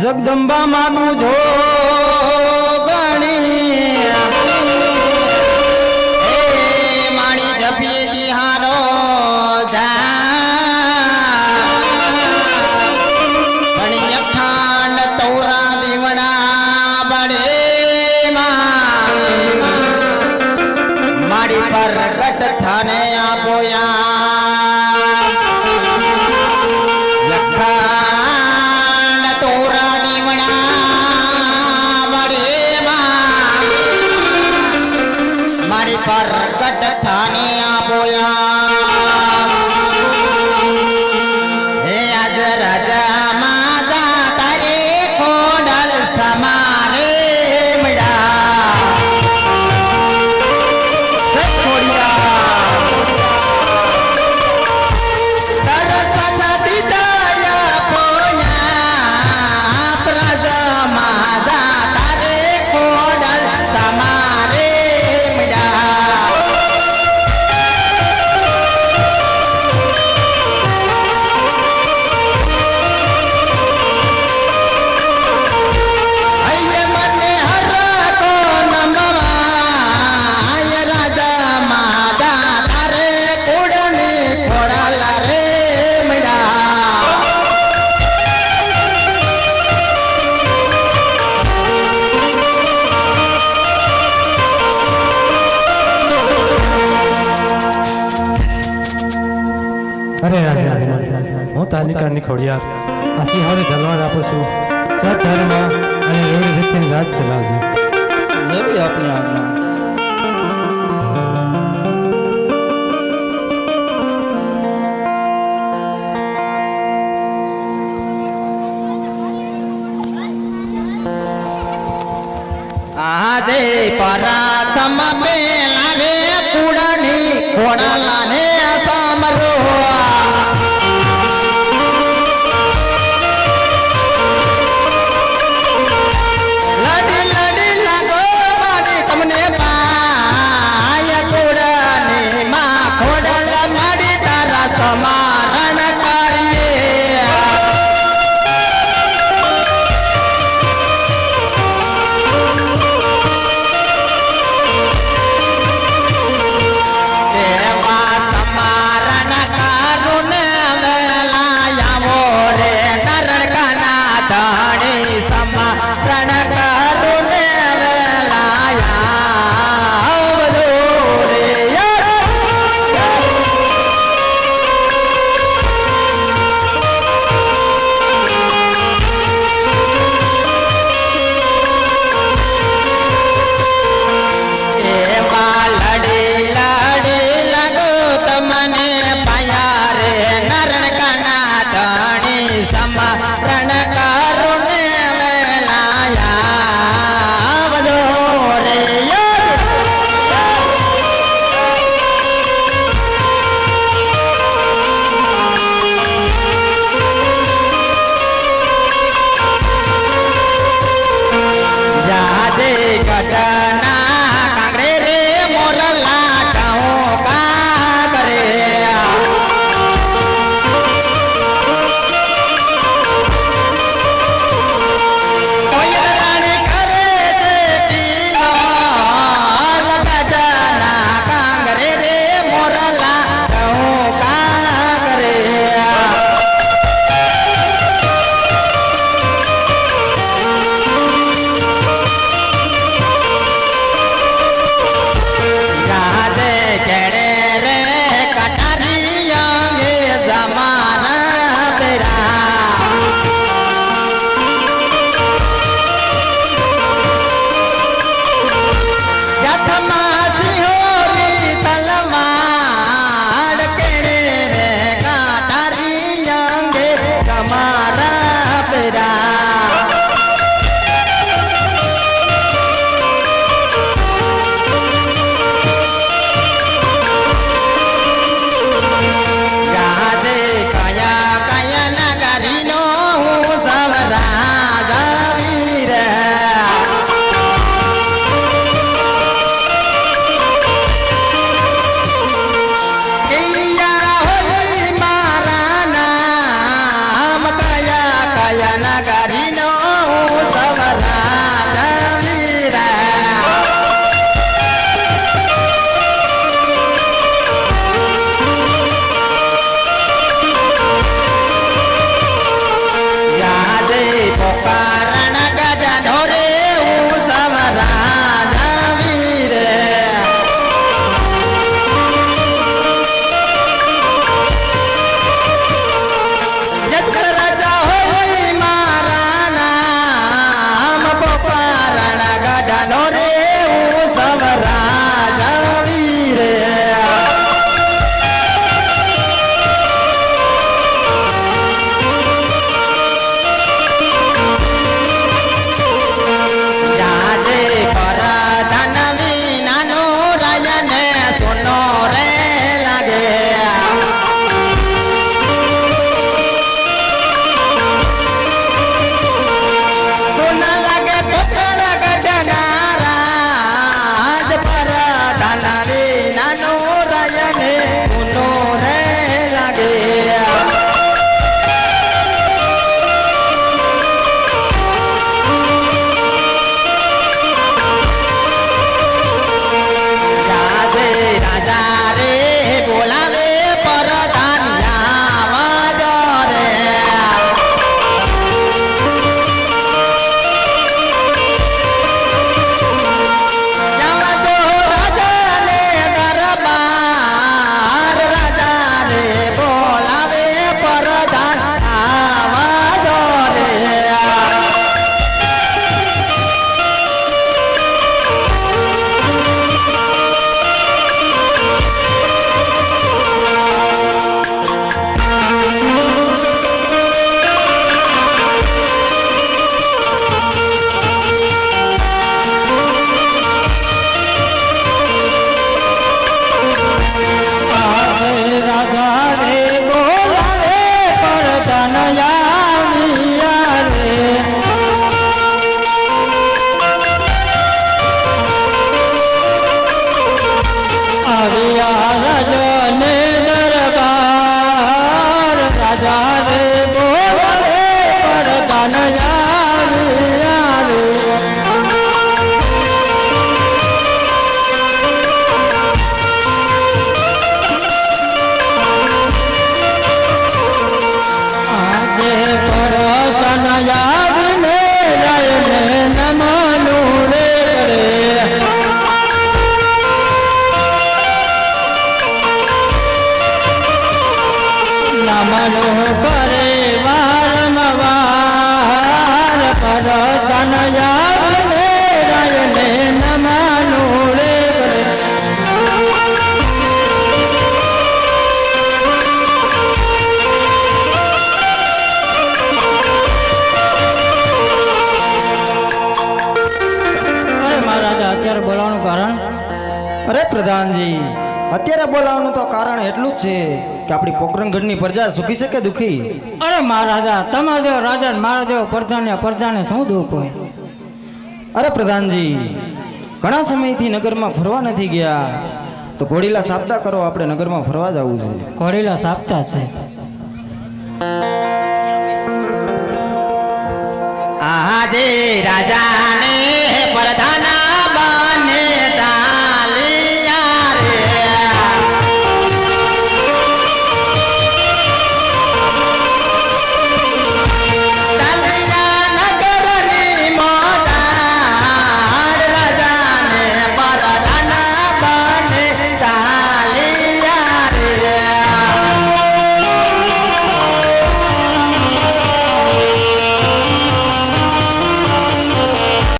જગદંબા માનું જો માણી જપીએ દિહારો પર રટ થાને આપોયા તાનિકાની ખોડિયાર. આ સિંહોને ધનવાન આપું છું. સત ધર્મ અને એવી રીતે રાજ ચલાવજો જરૂર આપની આજ્ઞા. પ્રધાનજી અત્યારે બોલાવવાનું તો કારણ એટલું જ છે કે આપણી પોકરણગઢની પ્રજા સુખી છે કે દુખી? અરે મહારાજા તમે જો રાજા મારા જેવો પ્રધાન પ્રજાને શું દુઃખ હોય? અરે પ્રધાનજી ઘણા સમયથી નગરમાં ફરવા નથી ગયા. તો ઘોડીલા સાબદા કરો આપણે નગરમાં ફરવા જવું છે. ઘોડીલા સાપતા છે. આજે રાજા